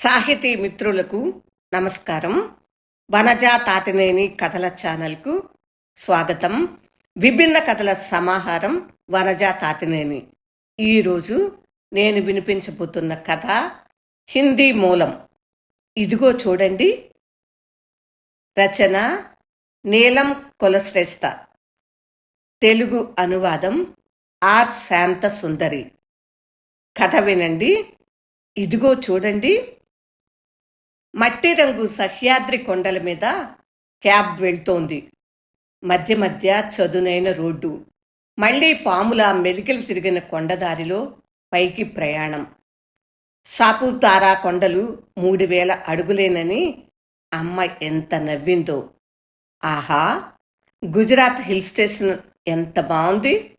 సాహితీ మిత్రులకు నమస్కారం. వనజా తాతినేని కథల ఛానల్కు స్వాగతం. విభిన్న కథల సమాహారం వనజా తాతినేని. ఈరోజు నేను వినిపించబోతున్న కథ హిందీ మూలం. ఇదిగో చూడండి. రచన నీలం కొలశ్రేష్ఠ. తెలుగు అనువాదం ఆర్ శాంత సుందరి కథ వినండి. ఇదిగో చూడండి. మట్టి రంగు సహ్యాద్రి కొండల మీద క్యాబ్ వెళ్తోంది. మధ్య మధ్య చదునైన రోడ్డు. మళ్ళీ పాముల మెలికలు తిరిగిన కొండదారిలో పైకి ప్రయాణం. సాపుతారా కొండలు మూడు వేల అడుగులేనని అమ్మ ఎంత నవ్విందో. ఆహా! గుజరాత్ హిల్ స్టేషన్ ఎంత బాగుంది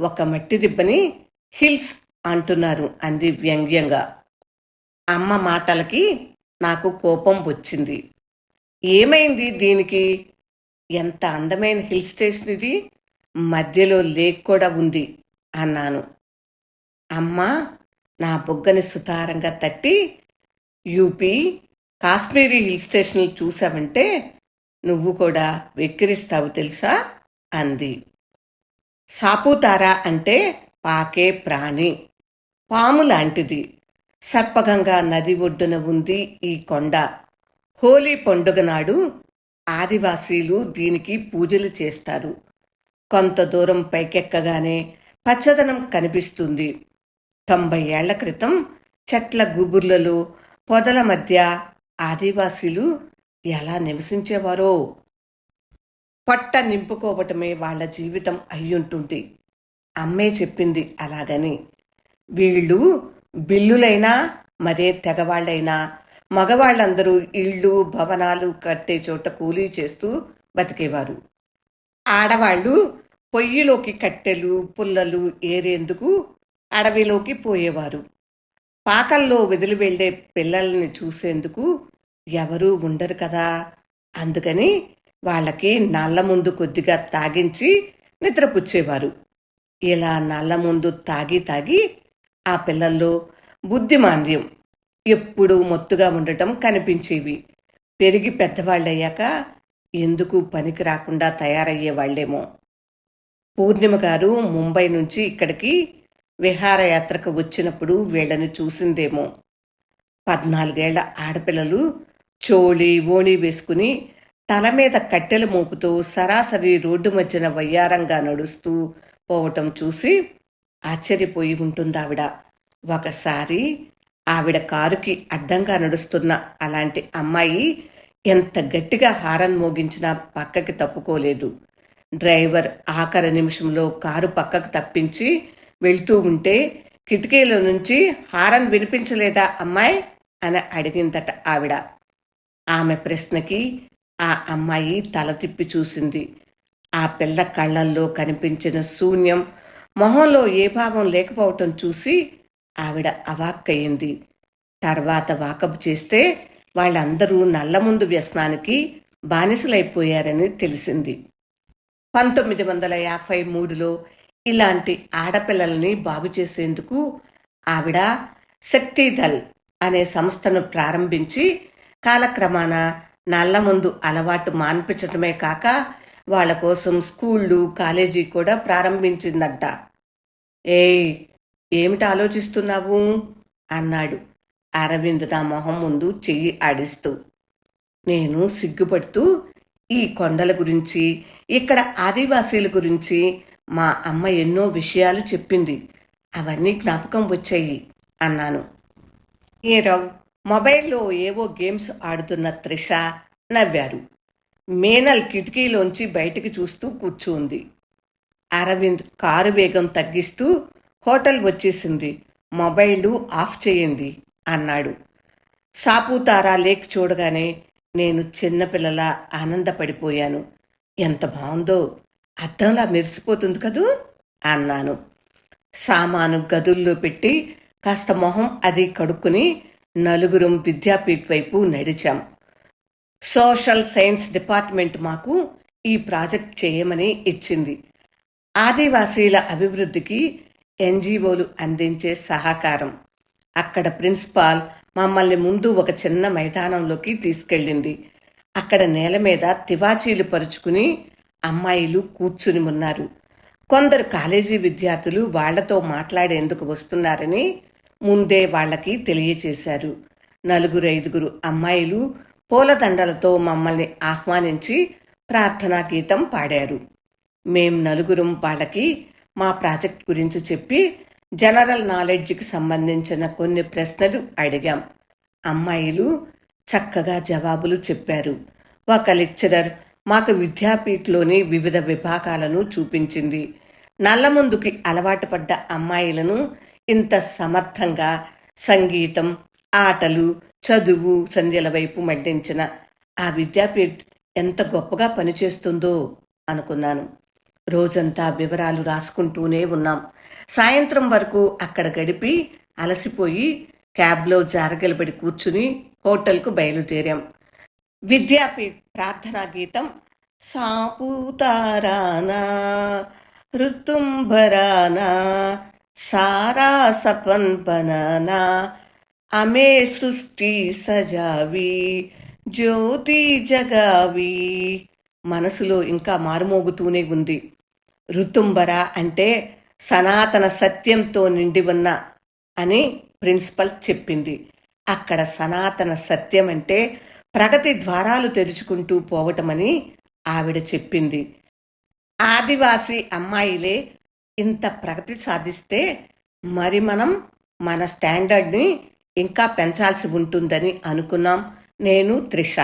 ఒక మట్టి దిబ్బని హిల్స్ అంటున్నారు అంది వ్యంగ్యంగా. అమ్మ మాటలకి నాకు కోపం వచ్చింది. ఏమైంది దీనికి? ఎంత అందమైన హిల్ స్టేషన్ ఇది? మధ్యలో లేక్ కూడా ఉంది అన్నాను. అమ్మ నా బుగ్గని సుతారంగా తట్టి యూపీ కాశ్మీరీ హిల్ స్టేషన్లు చూసావంటే నువ్వు కూడా వెక్కిరిస్తావు తెలుసా? అంది. సాపుతారా అంటే పాకే ప్రాణి. పాము లాంటిది. సర్పగంగా నది ఒడ్డున ఉంది ఈ కొండ. హోలీ పండుగ నాడు ఆదివాసీలు దీనికి పూజలు చేస్తారు. కొంత దూరం పైకెక్కగానే పచ్చదనం కనిపిస్తుంది. తొంభై ఏళ్ళ క్రితం చెట్ల గుబుర్లలో పొదల మధ్య ఆదివాసీలు ఎలా నివసించేవారో. పొట్ట నింపుకోవటమే వాళ్ళ జీవితం అయ్యుంటుంది. అమ్మే చెప్పింది అలాగని. వీళ్ళు బిల్లులైనా మరే తెగవాళ్ళైనా మగవాళ్ళందరూ ఇళ్ళు భవనాలు కట్టే చోట కూలీ చేస్తూ బతికేవారు. ఆడవాళ్ళు పొయ్యిలోకి కట్టెలు పుల్లలు ఏరేందుకు అడవిలోకి పోయేవారు. పాకల్లో వదిలి వెళ్ళే పిల్లల్ని చూసేందుకు ఎవరూ ఉండరు కదా? అందుకని వాళ్ళకి నల్ల ముందు కొద్దిగా తాగించి నిద్రపుచ్చేవారు. ఇలా నల్ల ముందు తాగి తాగి ఆ పిల్లల్లో బుద్ధిమాంద్యం ఎప్పుడూ మొత్తుగా ఉండటం కనిపించేవి. పెరిగి పెద్దవాళ్ళయ్యాక ఎందుకు పనికి రాకుండా తయారయ్యే వాళ్ళేమో. పూర్ణిమ గారు ముంబై నుంచి ఇక్కడికి విహారయాత్రకు వచ్చినప్పుడు వీళ్ళని చూసిందేమో. పద్నాలుగేళ్ళ ఆడపిల్లలు చోళి ఓణి వేసుకుని తల మీద కట్టెలు మోపుతూ సరాసరి రోడ్డు మధ్యన వయ్యారంగా నడుస్తూ పోవటం చూసి ఆశ్చర్యపోయి ఉంటుందావిడ. ఒకసారి ఆవిడ కారుకి అడ్డంగా నడుస్తున్న అలాంటి అమ్మాయి ఎంత గట్టిగా హారన్ మోగించినా పక్కకి తప్పుకోలేదు. డ్రైవర్ ఆఖరి నిమిషంలో కారు పక్కకు తప్పించి వెళ్తూ ఉంటే కిటికీలో నుంచి హారన్ వినిపించలేదా అమ్మాయి? అని అడిగిందట ఆవిడ. ఆమె ప్రశ్నకి ఆ అమ్మాయి తల తిప్పి చూసింది. ఆ పిల్ల కళ్ళల్లో కనిపించిన శూన్యం మొహంలో ఏ భావం లేకపోవటం చూసి ఆవిడ అవాక్కయింది. తర్వాత వాకబు చేస్తే వాళ్ళందరూ నల్లముందు వ్యసనానికి బానిసలైపోయారని తెలిసింది. పంతొమ్మిది వందల యాభై మూడులో ఇలాంటి ఆడపిల్లల్ని బాగు చేసేందుకు ఆవిడ శక్తిదల్ అనే సంస్థను ప్రారంభించి కాలక్రమాన నల్లముందు అలవాటు మాన్పించటమే కాక వాళ్ళ కోసం స్కూళ్ళు కాలేజీ కూడా ప్రారంభించిందంట. ఏయ్ ఏమిటి ఆలోచిస్తున్నావు? అన్నాడు. అరవింద్ నా మొహం ముందు చెయ్యి ఆడిస్తూ. నేను సిగ్గుపడుతూ ఈ కొండల గురించి ఇక్కడ ఆదివాసీల గురించి మా అమ్మ ఎన్నో విషయాలు చెప్పింది. అవన్నీ జ్ఞాపకం వచ్చాయి అన్నాను. ఏ రావు మొబైల్లో ఏవో గేమ్స్ ఆడుతున్న త్రిష నవ్వారు. మేనల్ కిటికీలోంచి బయటికి చూస్తూ కూర్చుంది. అరవింద్ కారు వేగం తగ్గిస్తూ హోటల్ వచ్చేసింది. మొబైలు ఆఫ్ చేయండి అన్నాడు. సాపుతారా లేక్ చూడగానే నేను చిన్నపిల్లల ఆనందపడిపోయాను. ఎంత బాగుందో అద్దంలా మెరిసిపోతుంది కదూ అన్నాను. సామాను గదుల్లో పెట్టి కాస్త మొహం అది కడుక్కుని నలుగురం విద్యాపీఠ్ వైపు నడిచాం. సోషల్ సైన్స్ డిపార్ట్మెంట్ మాకు ఈ ప్రాజెక్ట్ చేయమని ఇచ్చింది. ఆదివాసీల అభివృద్ధికి ఎన్జిఓలు అందించే సహకారం. అక్కడ ప్రిన్సిపాల్ మమ్మల్ని ముందు ఒక చిన్న మైదానంలోకి తీసుకెళ్ళింది. అక్కడ నేల మీద తివాచీలు పరుచుకుని అమ్మాయిలు కూర్చుని ఉన్నారు. కొందరు కాలేజీ విద్యార్థులు వాళ్ళతో మాట్లాడేందుకు వస్తున్నారని ముందే వాళ్ళకి తెలియచేశారు. నలుగురు ఐదుగురు అమ్మాయిలు పూలదండలతో మమ్మల్ని ఆహ్వానించి ప్రార్థనా గీతం పాడారు. మేం నలుగురం వాళ్ళకి మా ప్రాజెక్ట్ గురించి చెప్పి జనరల్ నాలెడ్జ్కి సంబంధించిన కొన్ని ప్రశ్నలు అడిగాం. అమ్మాయిలు చక్కగా జవాబులు చెప్పారు. ఒక లెక్చరర్ మాకు విద్యాపీఠలోని వివిధ విభాగాలను చూపించింది. నల్లముందుకి అలవాటు పడ్డ అమ్మాయిలను ఇంత సమర్థంగా సంగీతం ఆటలు చదువు సంధ్యల వైపు మళ్ళించిన ఆ విద్యాపీఠ్ ఎంత గొప్పగా పనిచేస్తుందో అనుకున్నాను. రోజంతా వివరాలు రాసుకుంటూనే ఉన్నాం. సాయంత్రం వరకు అక్కడ గడిపి అలసిపోయి క్యాబ్లో జారగలబడి కూర్చుని హోటల్కు బయలుదేరాం. విద్యాపీఠ్ ప్రార్థనా గీతం సాపూతారానా ఋతుంభరానా సారా సపన్ అమే సృష్టి సజావి జ్యోతి జగావి. మనసులో ఇంకా మారుమోగుతూనే ఉంది. ఋతుంబర అంటే సనాతన సత్యంతో నిండి ఉన్న అని ప్రిన్సిపల్ చెప్పింది. అక్కడ సనాతన సత్యం అంటే ప్రగతి ద్వారాలు తెరుచుకుంటూ పోవటమని ఆవిడ చెప్పింది. ఆదివాసీ అమ్మాయిలే ఇంత ప్రగతి సాధిస్తే మరి మనం మన స్టాండర్డ్ని ఇంకా పెంచాల్సి ఉంటుందని అనుకున్నాం. నేను త్రిష.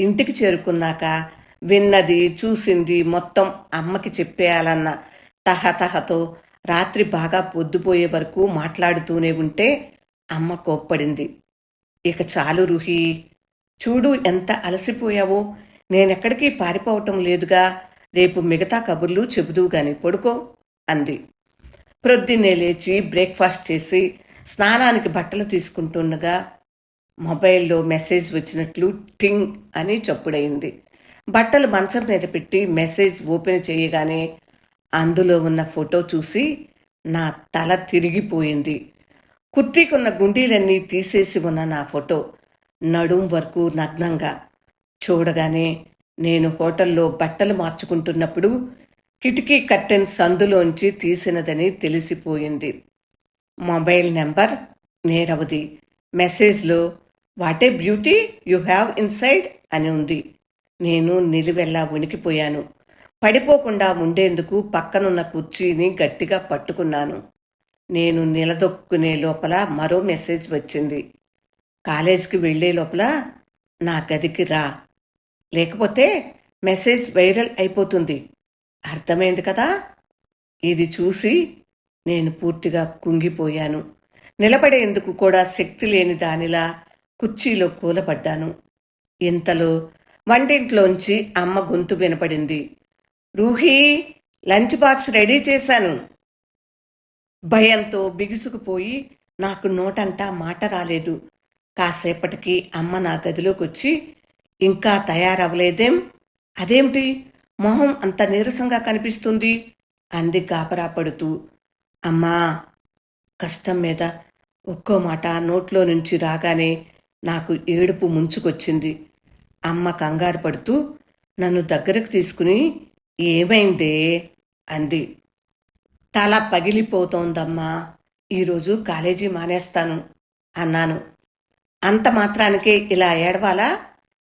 ఇంటికి చేరుకున్నాక విన్నది చూసింది మొత్తం అమ్మకి చెప్పేయాలన్న తహతహతో రాత్రి బాగా పొద్దుపోయే వరకు మాట్లాడుతూనే ఉంటే అమ్మ కోప్పడింది. ఇక చాలు రుహి. చూడు ఎంత అలసిపోయావో. నేనెక్కడికి పారిపోవటం లేదుగా. రేపు మిగతా కబుర్లు చెబుదువు గాని పడుకో అంది. ప్రొద్దున్నే లేచి బ్రేక్ఫాస్ట్ చేసి స్నానానికి బట్టలు తీసుకుంటుండగా మొబైల్లో మెసేజ్ వచ్చినట్లు టింగ్ అని చప్పుడైంది బట్టలు మంచం మీద పెట్టి మెసేజ్ ఓపెన్ చేయగానే అందులో ఉన్న ఫోటో చూసి నా తల తిరిగిపోయింది. కుర్తీకున్న గుండీలన్నీ తీసేసి ఉన్న నా ఫోటో నడుం వరకు నగ్నంగా చూడగానే నేను హోటల్లో బట్టలు మార్చుకుంటున్నప్పుడు కిటికీ కట్టెన్ సందులోంచి తీసినదని తెలిసిపోయింది. మొబైల్ నెంబర్ నేరవది. మెసేజ్లో what a beauty you have inside అని ఉంది. నేను నిలువెల్లా ఉనికిపోయాను పడిపోకుండా ఉండేందుకు పక్కనున్న కుర్చీని గట్టిగా పట్టుకున్నాను. నేను నిలదొక్కునే లోపల మరో మెసేజ్ వచ్చింది. కాలేజీకి వెళ్ళే లోపల నా గదికి రా. లేకపోతే మెసేజ్ వైరల్ అయిపోతుంది. అర్థమైంది కదా? ఇది చూసి నేను పూర్తిగా కుంగిపోయాను. నిలబడేందుకు కూడా శక్తి లేని దానిలా కుర్చీలో కూలబడ్డాను. ఇంతలో వంటింట్లోంచి అమ్మ గొంతు వినపడింది. రూహీ లంచ్ బాక్స్ రెడీ చేశాను. భయంతో బిగుసుకుపోయి నాకు నోటంటా మాట రాలేదు. కాసేపటికి అమ్మ నా గదిలోకి వచ్చి ఇంకా తయారవ్వలేదేం? అదేమిటి మొహం అంత నీరసంగా కనిపిస్తుంది? అంది గాబరా పడుతూ అమ్మా కష్టం మీద ఒక్కో మాట నోట్లో నుంచి రాగానే నాకు ఏడుపు ముంచుకొచ్చింది. అమ్మ కంగారు పడుతూ నన్ను దగ్గరకు తీసుకుని ఏమైందే? అంది. తల పగిలిపోతోందమ్మా ఈరోజు కాలేజీ మానేస్తాను అన్నాను. అంత మాత్రానికే ఇలా ఏడవాలా?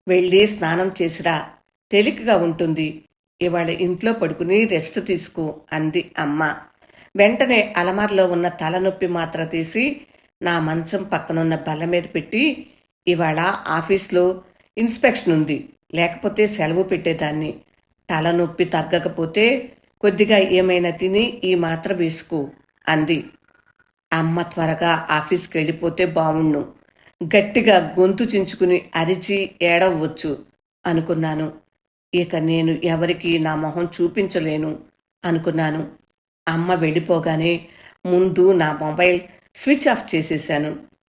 వెళ్ళి స్నానం చేసిరా తేలికగా ఉంటుంది. ఇవాళ ఇంట్లో పడుకుని రెస్ట్ తీసుకో అంది అమ్మ. వెంటనే అలమార్లో ఉన్న తలనొప్పి మాత్ర తీసి నా మంచం పక్కనున్న బల్ల మీద పెట్టి ఇవాళ ఆఫీస్లో ఇన్స్పెక్షన్ ఉంది. లేకపోతే సెలవు పెట్టేదాన్ని. తలనొప్పి తగ్గకపోతే కొద్దిగా ఏమైనా తిని ఈ మాత్ర వేసుకో అంది. అమ్మ త్వరగా ఆఫీస్కి వెళ్ళిపోతే బావుణ్ణు గట్టిగా గొంతు చించుకుని అరిచి ఏడవచ్చు అనుకున్నాను. ఇక నేను ఎవరికీ నా మొహం చూపించలేను అనుకున్నాను. అమ్మ వెళ్ళిపోగానే ముందు నా మొబైల్ స్విచ్ ఆఫ్ చేసేశాను.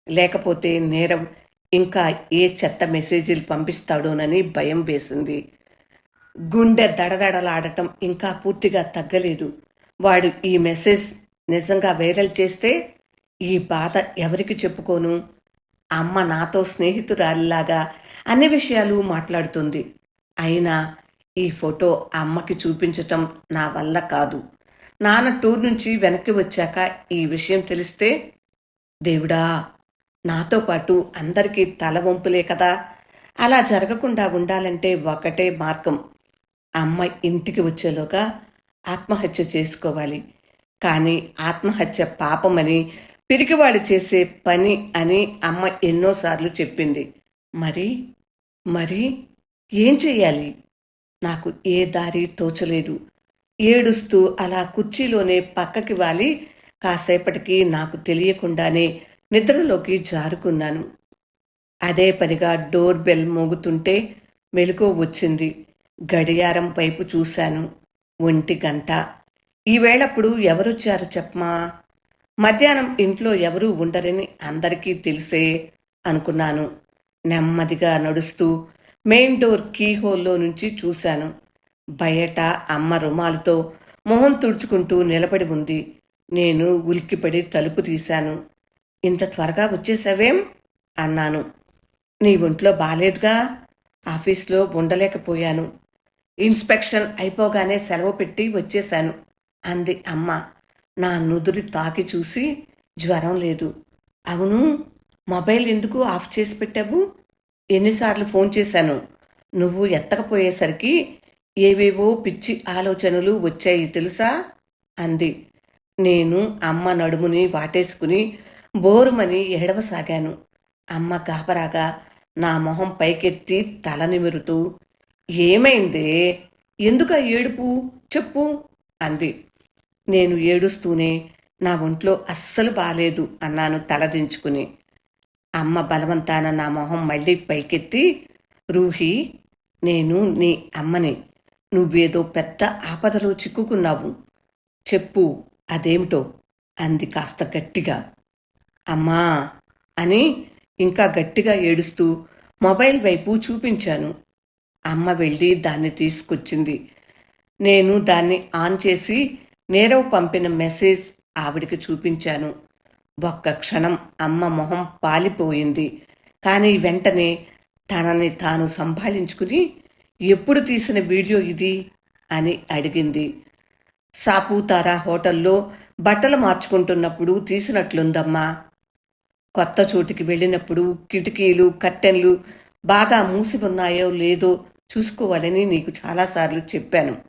లేకపోతే నేరం ఇంకా ఏ చెత్త మెసేజీలు పంపిస్తాడోనని భయం వేసింది. గుండె దడదడలాడటం ఇంకా పూర్తిగా తగ్గలేదు. వాడు ఈ మెసేజ్ నిజంగా వైరల్ చేస్తే ఈ బాధ ఎవరికి చెప్పుకోను? అమ్మ నాతో స్నేహితురాలిలాగా అన్ని విషయాలు మాట్లాడుతుంది. అయినా ఈ ఫోటో అమ్మకి చూపించటం నా వల్ల కాదు. నాన్న టూర్ నుంచి వెనక్కి వచ్చాక ఈ విషయం తెలిస్తే దేవుడా నాతో పాటు అందరికీ తల వంపులే కదా. అలా జరగకుండా ఉండాలంటే ఒకటే మార్గం. అమ్మ ఇంటికి వచ్చేలోగా ఆత్మహత్య చేసుకోవాలి. కానీ ఆత్మహత్య పాపమని పిరికివాడు చేసే పని అని అమ్మ ఎన్నోసార్లు చెప్పింది. మరి మరి ఏం చెయ్యాలి? నాకు ఏ దారి తోచలేదు. ఏడుస్తూ అలా కుర్చీలోనే పక్కకి వాలి. కాసేపటికి నాకు తెలియకుండానే నిద్రలోకి జారుకున్నాను. అదే పనిగా డోర్ బెల్ మోగుతుంటే మెలకువ వచ్చింది. గడియారం వైపు చూశాను. ఒంటి గంట. ఈవేళప్పుడు ఎవరొచ్చారు చెప్పమా? మధ్యాహ్నం ఇంట్లో ఎవరూ ఉండరని అందరికీ తెలిసే అనుకున్నాను. నెమ్మదిగా నడుస్తూ మెయిన్ డోర్ కీ హోల్లో నుంచి చూశాను. బయట అమ్మ రుమాలతో మొహం తుడుచుకుంటూ నిలబడి ఉంది. నేను ఉలిక్కిపడి తలుపు తీశాను. ఇంత త్వరగా వచ్చేసావేం? అన్నాను. నీ ఒంట్లో బాలేదుగా? ఆఫీస్లో ఉండలేకపోయాను. ఇన్స్పెక్షన్ అయిపోగానే సెలవు పెట్టి వచ్చేశాను అంది అమ్మ. నా నుదురు తాకి చూసి జ్వరం లేదు. అవును? మొబైల్ ఎందుకు ఆఫ్ చేసి పెట్టావు? ఎన్నిసార్లు ఫోన్ చేశాను. నువ్వు ఎత్తకపోయేసరికి ఏవేవో పిచ్చి ఆలోచనలు వచ్చాయి తెలుసా? అంది. నేను అమ్మ నడుముని వాటేసుకుని బోరుమని ఎడవసాగాను అమ్మ గాబరాగా నా మొహం పైకెత్తి తల నిమురుతూ ఏమైందే? ఎందుక ఏడుపు? చెప్పు అంది. నేను ఏడుస్తూనే నా ఒంట్లో అస్సలు బాలేదు అన్నాను తలదించుకుని అమ్మ బలవంతాన నా మొహం మళ్ళీ పైకెత్తి రూహి నేను నీ అమ్మని నువ్వేదో పెద్ద ఆపదలో చిక్కుకున్నావు. చెప్పు అదేమిటో? అంది కాస్త గట్టిగా. అమ్మా! అని ఇంకా గట్టిగా ఏడుస్తూ మొబైల్ వైపు చూపించాను. అమ్మ వెళ్ళి దాన్ని తీసుకొచ్చింది. నేను దాన్ని ఆన్ చేసి నీరవ్ పంపిన మెసేజ్ ఆవిడికి చూపించాను. ఒక్క క్షణం అమ్మ మొహం పాలిపోయింది. కానీ వెంటనే తనని తాను సంభాళించుకుని ఎప్పుడు తీసిన వీడియో ఇది? అని అడిగింది. సాపూతారా హోటల్లో బట్టలు మార్చుకుంటున్నప్పుడు తీసినట్లుందమ్మా. కొత్త చోటికి వెళ్ళినప్పుడు కిటికీలు కట్టెన్లు బాగా మూసి ఉన్నాయో లేదో చూసుకోవాలని నీకు చాలాసార్లు చెప్పాను.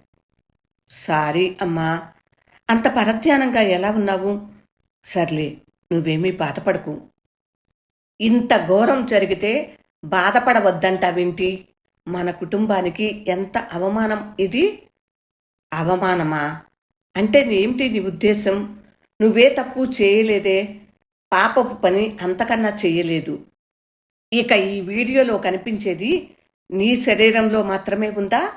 సారీ అమ్మా. అంత పరధ్యానంగా ఎలా ఉన్నావు? సర్లే నువ్వేమీ బాధపడకు. ఇంత ఘోరం జరిగితే బాధపడవద్దంటావేంటి? మన కుటుంబానికి ఎంత అవమానం ఇది? అవమానమా? అంటే ఏమిటి నీ ఉద్దేశం? నువ్వే తప్పు చేయలేదే? పాపపు పని అంతకన్నా చేయలేదు. ఇక ఈ వీడియోలో కనిపించేది నీ శరీరంలో మాత్రమే ఉందా?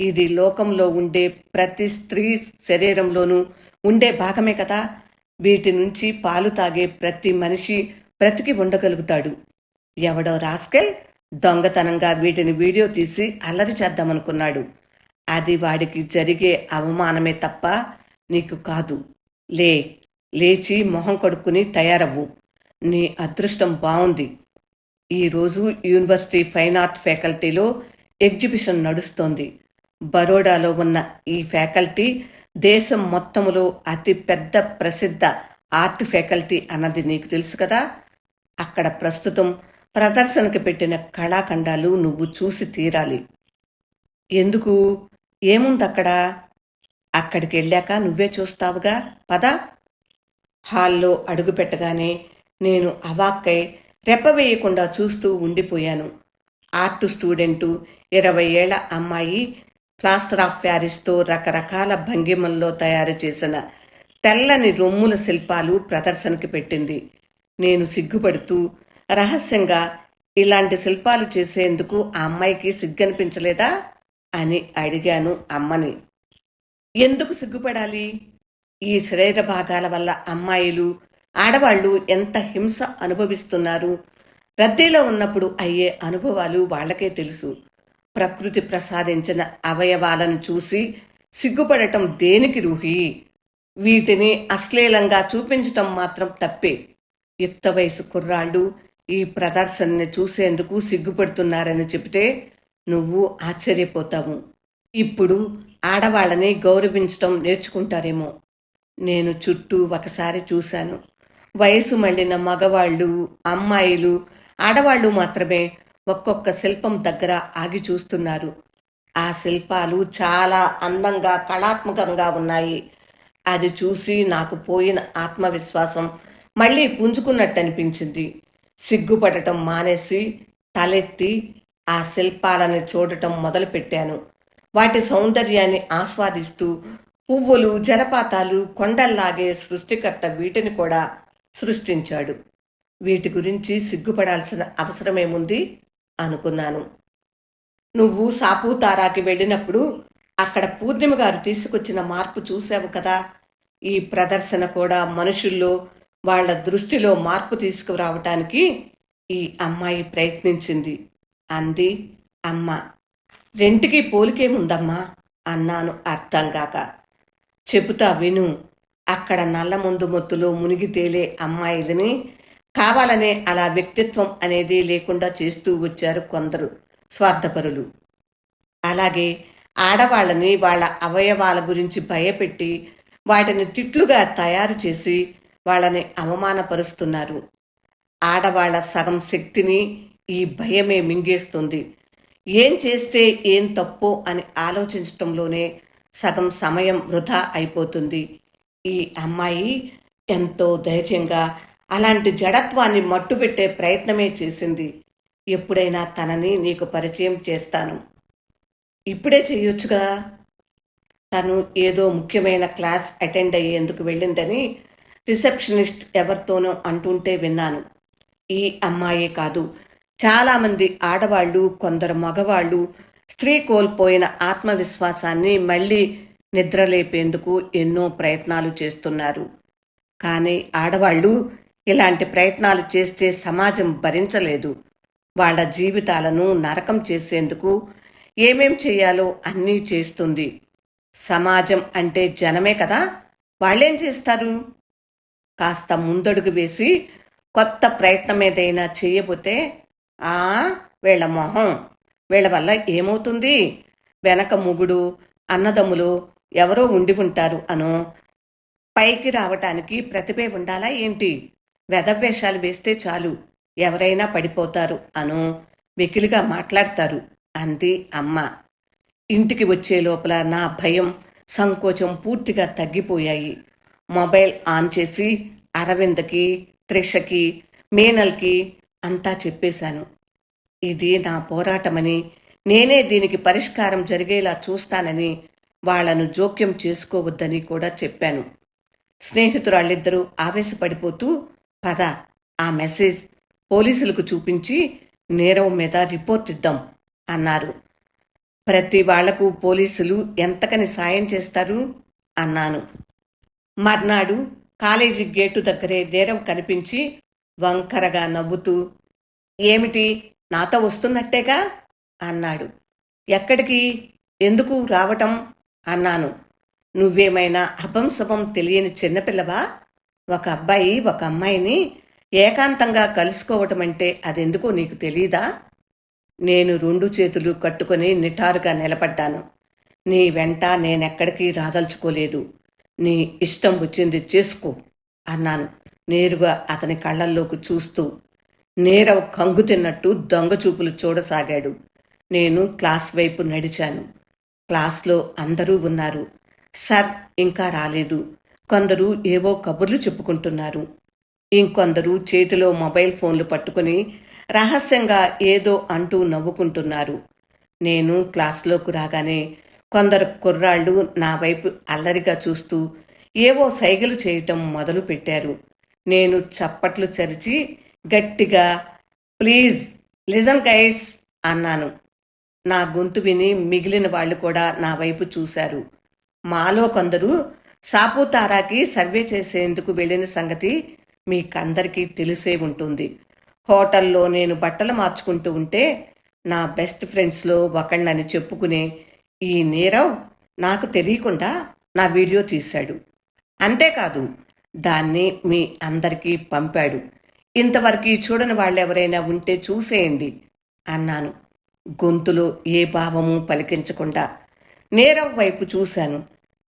ఇది లోకంలో ఉండే ప్రతి స్త్రీ శరీరంలోనూ ఉండే భాగమే కదా? వీటి నుంచి పాలు తాగే ప్రతి మనిషి బ్రతికి ఉండగలుగుతాడు. ఎవడో రాస్కెల్ దొంగతనంగా వీటిని వీడియో తీసి అల్లరి చేద్దామనుకున్నాడు. అది వాడికి జరిగే అవమానమే తప్ప నీకు కాదు. లే లేచి మొహం కడుక్కుని తయారవ్వు. నీ అదృష్టం బాగుంది ఈరోజు యూనివర్సిటీ ఫైన్ ఆర్ట్ ఫ్యాకల్టీలో ఎగ్జిబిషన్ నడుస్తోంది. బరోడాలో ఉన్న ఈ ఫ్యాకల్టీ దేశం మొత్తములో అతి పెద్ద ప్రసిద్ధ ఆర్ట్ ఫ్యాకల్టీ అన్నది నీకు తెలుసు కదా? అక్కడ ప్రస్తుతం ప్రదర్శనకి పెట్టిన కళాఖండాలు నువ్వు చూసి తీరాలి. ఎందుకు? ఏముంది అక్కడ అక్కడికి వెళ్ళాక నువ్వే చూస్తావుగా? పద. హాల్లో అడుగు పెట్టగానే నేను అవాక్కై రెప్పవేయకుండా చూస్తూ ఉండిపోయాను. ఆర్ట్ స్టూడెంటు ఇరవై ఏళ్ళ అమ్మాయి ప్లాస్టర్ ఆఫ్ ప్యారిస్తో రకరకాల భంగిమల్లో తయారు చేసిన తెల్లని రొమ్ముల శిల్పాలు ప్రదర్శనకి పెట్టింది. నేను సిగ్గుపడుతూ రహస్యంగా ఇలాంటి శిల్పాలు చేసేందుకు ఆ అమ్మాయికి సిగ్గనిపించలేదా అని అడిగాను అమ్మని. ఎందుకు సిగ్గుపడాలి? ఈ శరీర భాగాల వల్ల అమ్మాయిలు ఆడవాళ్ళు ఎంత హింస అనుభవిస్తున్నారు? రద్దీలో ఉన్నప్పుడు అయ్యే అనుభవాలు వాళ్ళకే తెలుసు. ప్రకృతి ప్రసాదించిన అవయవాలను చూసి సిగ్గుపడటం దేనికి రూహి? వీటిని అశ్లీలంగా చూపించటం మాత్రం తప్పే. యుక్త వయసు కుర్రాళ్ళు ఈ ప్రదర్శనని చూసేందుకు సిగ్గుపడుతున్నారని చెబితే నువ్వు ఆశ్చర్యపోతావు. ఇప్పుడు ఆడవాళ్ళని గౌరవించడం నేర్చుకుంటారేమో. నేను చుట్టూ ఒకసారి చూశాను. వయసు మళ్ళిన మగవాళ్ళు అమ్మాయిలు ఆడవాళ్ళు మాత్రమే ఒక్కొక్క శిల్పం దగ్గర ఆగి చూస్తున్నారు. ఆ శిల్పాలు చాలా అందంగా కళాత్మకంగా ఉన్నాయి. అది చూసి నాకు పోయిన ఆత్మవిశ్వాసం మళ్ళీ పుంజుకున్నట్టు అనిపించింది సిగ్గుపడటం మానేసి తలెత్తి ఆ శిల్పాలను చూడటం మొదలుపెట్టాను. వాటి సౌందర్యాన్ని ఆస్వాదిస్తూ పువ్వులు జలపాతాలు కొండల్లాగే సృష్టికర్త వీటిని కూడా సృష్టించాడు. వీటి గురించి సిగ్గుపడాల్సిన అవసరమేముంది అనుకున్నాను. నువ్వు సాపూతారాకి వెళ్ళినప్పుడు అక్కడ పూర్ణిమ గారు తీసుకొచ్చిన మార్పు చూసావు కదా? ఈ ప్రదర్శన కూడా మనుషుల్లో వాళ్ళ దృష్టిలో మార్పు తీసుకురావటానికి ఈ అమ్మాయి ప్రయత్నించింది. అంది అమ్మ రెంటికి పోలికేముందమ్మా? అన్నాను అర్థం కాక. చెబుతా విను అక్కడ నల్ల ముందు మొత్తులో మునిగి తేలే అమ్మాయిలని కావాలనే అలా వ్యక్తిత్వం అనేది లేకుండా చేస్తూ వచ్చారు కొందరు స్వార్థపరులు. అలాగే ఆడవాళ్ళని వాళ్ళ అవయవాల గురించి భయపెట్టి వాటిని తిట్లుగా తయారు చేసి వాళ్ళని అవమానపరుస్తున్నారు. ఆడవాళ్ళ సగం శక్తిని ఈ భయమే మింగేస్తుంది. ఏం చేస్తే ఏం తప్పు అని ఆలోచించటంలోనే సగం సమయం వృధా అయిపోతుంది. ఈ అమ్మాయి ఎంతో ధైర్యంగా అలాంటి జడత్వాన్ని మట్టుబెట్టే ప్రయత్నమే చేసింది. ఎప్పుడైనా తనని నీకు పరిచయం చేస్తాను. ఇప్పుడే చేయొచ్చుగా తను ఏదో ముఖ్యమైన క్లాస్ అటెండ్ అయ్యేందుకు వెళ్ళిందని రిసెప్షనిస్ట్ ఎవరితోనో అంటుంటే విన్నాను. ఈ అమ్మాయే కాదు. చాలామంది ఆడవాళ్ళు కొందరు మగవాళ్ళు స్త్రీ కోల్పోయిన ఆత్మవిశ్వాసాన్ని మళ్ళీ నిద్రలేపేందుకు ఎన్నో ప్రయత్నాలు చేస్తున్నారు. కానీ ఆడవాళ్ళు ఇలాంటి ప్రయత్నాలు చేస్తే సమాజం భరించలేదు. వాళ్ళ జీవితాలను నరకం చేసేందుకు ఏమేం చేయాలో అన్నీ చేస్తుంది. సమాజం అంటే జనమే కదా. వాళ్ళేం చేస్తారు? కాస్త ముందడుగు వేసి కొత్త ప్రయత్నం ఏదైనా చేయబోతే ఆ వీళ్ళ మొహం వీళ్ళ వల్ల ఏమవుతుంది? వెనక ముగుడు అన్నదమ్ములు ఎవరో ఉండి ఉంటారు అను పైకి రావటానికి ప్రతిభే ఉండాలా ఏంటి? వెధవేషాలు వేస్తే చాలు ఎవరైనా పడిపోతారు అను వెకిలిగా మాట్లాడతారు అంది అమ్మ. ఇంటికి వచ్చే లోపల నా భయం సంకోచం పూర్తిగా తగ్గిపోయాయి. మొబైల్ ఆన్ చేసి అరవింద్కి త్రిషకి మేనల్కి అంతా చెప్పేశాను. ఇది నా పోరాటమని నేనే దీనికి పరిష్కారం జరిగేలా చూస్తానని వాళ్ళను జోక్యం చేసుకోవద్దని కూడా చెప్పాను. స్నేహితురాళ్ళిద్దరూ ఆవేశపడిపోతూ పద ఆ మెసేజ్ పోలీసులకు చూపించి నీరవ్ మీద రిపోర్ట్ ఇద్దాం అన్నారు. ప్రతి వాళ్ళకు పోలీసులు ఎంతకని సాయం చేస్తారు? అన్నాను. మర్నాడు కాలేజీ గేటు దగ్గరే దేరం కనిపించి వంకరగా నవ్వుతూ ఏమిటి నాతో వస్తున్నట్టేగా? అన్నాడు. ఎక్కడికి? ఎందుకు రావటం? అన్నాను. నువ్వేమైనా అభంశభం తెలియని చిన్నపిల్లవా? ఒక అబ్బాయి ఒక అమ్మాయిని ఏకాంతంగా కలుసుకోవటం అంటే అదెందుకో నీకు తెలీదా? నేను రెండు చేతులు కట్టుకొని నిటారుగా నిలబడ్డాను. నీ వెంట నేనెక్కడికి రాదలుచుకోలేదు. నీ ఇష్టం వచ్చింది చేసుకో అన్నాను. నేరుగా అతని కళ్ళల్లోకి చూస్తూ నీరవ్ కంగు తిన్నట్టు దొంగ చూపులు చూడసాగాడు. నేను క్లాస్ వైపు నడిచాను. క్లాస్లో అందరూ ఉన్నారు. సర్ ఇంకా రాలేదు. కొందరు ఏవో కబుర్లు చెప్పుకుంటున్నారు. ఇంకొందరు చేతిలో మొబైల్ ఫోన్లు పట్టుకుని రహస్యంగా ఏదో అంటూ నవ్వుకుంటున్నారు. నేను క్లాస్లోకి రాగానే కొందరు కుర్రాళ్ళు నా వైపు అల్లరిగా చూస్తూ ఏవో సైగలు చేయటం మొదలు పెట్టారు. నేను చప్పట్లు చరిచి గట్టిగా ప్లీజ్ లిజన్ గైస్ అన్నాను. నా గొంతు విని మిగిలిన వాళ్ళు కూడా నా వైపు చూశారు. మాలో కొందరు సాపుతారాకి సర్వే చేసేందుకు వెళ్ళిన సంగతి మీకందరికీ తెలిసే ఉంటుంది. హోటల్లో నేను బట్టలు మార్చుకుంటూ ఉంటే నా బెస్ట్ ఫ్రెండ్స్లో ఒకళ్ళని చెప్పుకునే ఈ నీరవ్ నాకు తెలియకుండా నా వీడియో తీశాడు. అంతేకాదు దాన్ని మీ అందరికీ పంపాడు. ఇంతవరకు చూడని వాళ్ళు ఎవరైనా ఉంటే చూసేయండి అన్నాను. గొంతులో ఏ భావము పలికించకుండా. నీరవ్ వైపు చూశాను.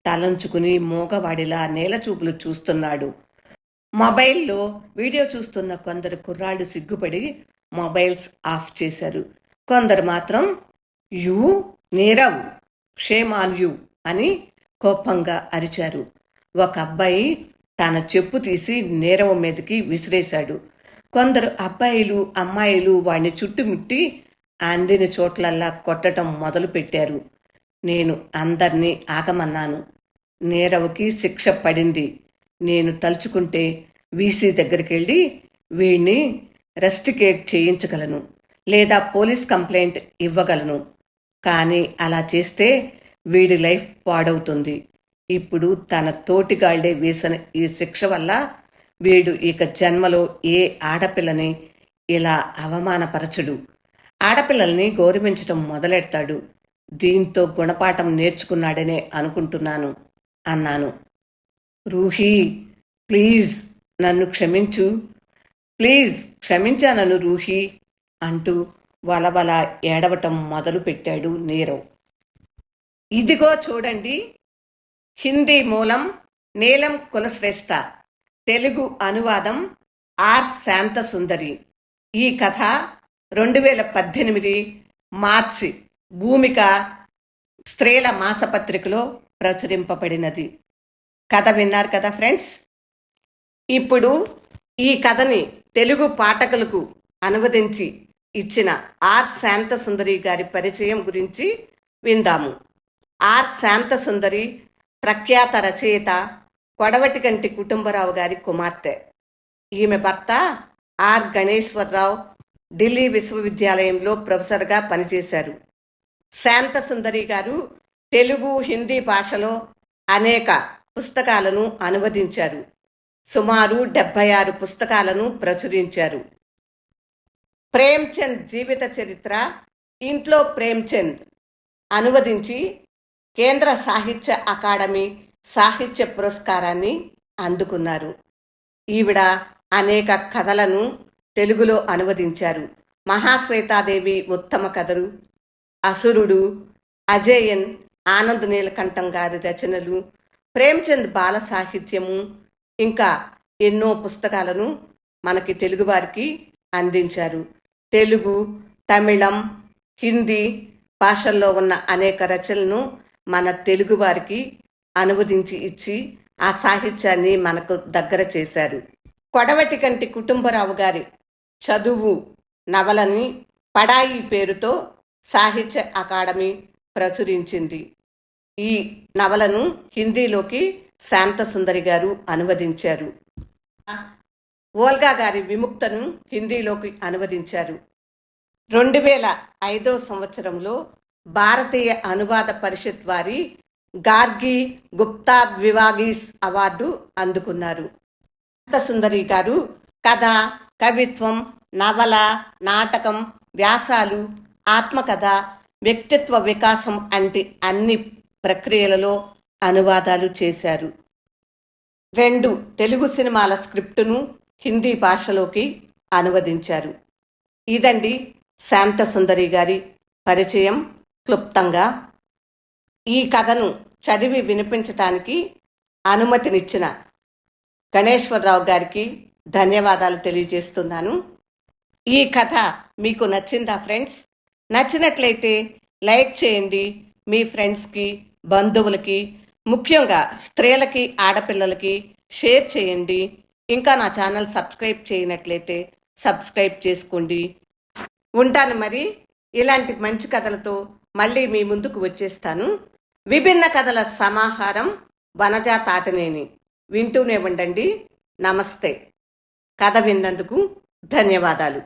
తలంచుకుని మూగవాడిలా నేల చూపులు చూస్తున్నాడు. మొబైల్లో వీడియో చూస్తున్న కొందరు కుర్రాళ్ళు సిగ్గుపడి మొబైల్స్ ఆఫ్ చేశారు. కొందరు మాత్రం యూ నీరవ్. క్షేమాన్యు అని కోపంగా అరిచారు. ఒక అబ్బాయి తన చెప్పు తీసి నేరవ మీదకి విసిరేశాడు. కొందరు అబ్బాయిలు అమ్మాయిలు వాడిని చుట్టుముట్టి అందిన చోట్లల్లా కొట్టడం మొదలు పెట్టారు. నేను అందర్నీ ఆగమన్నాను. నీరవ్కి శిక్ష పడింది. నేను తలుచుకుంటే వీసీ దగ్గరికి వెళ్ళి వీడిని రెస్టికేట్ చేయించగలను లేదా పోలీస్ కంప్లైంట్ ఇవ్వగలను. కానీ అలా చేస్తే వీడి లైఫ్ పాడవుతుంది. ఇప్పుడు తన తోటిగాళ్ళే వేసిన ఈ శిక్ష వల్ల వీడు ఇక జన్మలో ఏ ఆడపిల్లని ఇలా అవమానపరచడు. ఆడపిల్లల్ని గౌరవించడం మొదలెడతాడు. దీంతో గుణపాఠం నేర్చుకున్నాడనే అనుకుంటున్నాను అన్నాను. రూహీ ప్లీజ్ నన్ను క్షమించు. ప్లీజ్ క్షమించానను రూహీ అంటూ వలవల ఏడవటం మొదలుపెట్టాడు నీరవ్. ఇదిగో చూడండి హిందీ మూలం నీలం కులశ్రేష్ఠ తెలుగు అనువాదం ఆర్ శాంత సుందరి ఈ కథ రెండు వేల పద్దెనిమిది మార్చి భూమిక స్త్రీల మాసపత్రికలో ప్రచురింపబడినది. కథ విన్నారు కదా ఫ్రెండ్స్? ఇప్పుడు ఈ కథని తెలుగు పాఠకులకు అనువదించి ఇచ్చిన ఆర్ శాంత సుందరి గారి పరిచయం గురించి విందాము. ఆర్ శాంత సుందరి ప్రఖ్యాత రచయిత కొడవటిగంటి కుటుంబరావు గారి కుమార్తె. ఈమె భర్త ఆర్ గణేశ్వరరావు ఢిల్లీ విశ్వవిద్యాలయంలో ప్రొఫెసర్గా పనిచేశారు. శాంత సుందరి గారు తెలుగు హిందీ భాషలో అనేక పుస్తకాలను అనువదించారు. సుమారు డెబ్భై ఆరు పుస్తకాలను ప్రచురించారు. ప్రేమ్చంద్ జీవిత చరిత్ర ఇంట్లో ప్రేమ్చంద్ అనువదించి కేంద్ర సాహిత్య అకాడమీ సాహిత్య పురస్కారాన్ని అందుకున్నారు. ఈవిడ అనేక కథలను తెలుగులో అనువదించారు. మహాశ్వేతాదేవి ఉత్తమ కథలు అసురుడు అజయన్ ఆనంద్ నీలకంఠం గారి రచనలు ప్రేమ్చంద్ బాల సాహిత్యము ఇంకా ఎన్నో పుస్తకాలను మనకి తెలుగువారికి అందించారు. తెలుగు తమిళం హిందీ భాషల్లో ఉన్న అనేక రచనలను మన తెలుగు వారికి అనువదించి ఇచ్చి ఆ సాహిత్యాన్ని మనకు దగ్గర చేశారు. కొడవటి కంటి కుటుంబరావు గారి చదువు నవలని పడాయి పేరుతో సాహిత్య అకాడమీ ప్రచురించింది. ఈ నవలను హిందీలోకి శాంత సుందరి గారు అనువదించారు. ఓల్గా గారి విముక్తను హిందీలోకి అనువదించారు. రెండు వేల ఐదో సంవత్సరంలో భారతీయ అనువాద పరిషత్ వారి గార్గి గుప్తా ద్వివాగీస్ అవార్డు అందుకున్నారు. సుందరి గారు కథ కవిత్వం నవల నాటకం వ్యాసాలు ఆత్మకథ వ్యక్తిత్వ వికాసం వంటి అన్ని ప్రక్రియలలో అనువాదాలు చేశారు. రెండు తెలుగు సినిమాల స్క్రిప్టును హిందీ భాషలోకి అనువదించారు. ఇదండి శాంత సుందరి గారి పరిచయం క్లుప్తంగా. ఈ కథను చదివి వినిపించటానికి అనుమతినిచ్చిన గణేశ్వరరావు గారికి ధన్యవాదాలు తెలియజేస్తున్నాను. ఈ కథ మీకు నచ్చిందా ఫ్రెండ్స్? నచ్చినట్లయితే లైక్ చేయండి. మీ ఫ్రెండ్స్కి బంధువులకి ముఖ్యంగా స్త్రీలకి ఆడపిల్లలకి షేర్ చేయండి. ఇంకా నా ఛానల్ సబ్స్క్రైబ్ చేయనట్లయితే సబ్స్క్రైబ్ చేసుకోండి. ఉంటాను మరి. ఇలాంటి మంచి కథలతో మళ్ళీ మీ ముందుకు వచ్చేస్తాను. విభిన్న కథల సమాహారం వనజా తాతనేని. వింటూనే ఉండండి. నమస్తే. కథ విన్నందుకు ధన్యవాదాలు.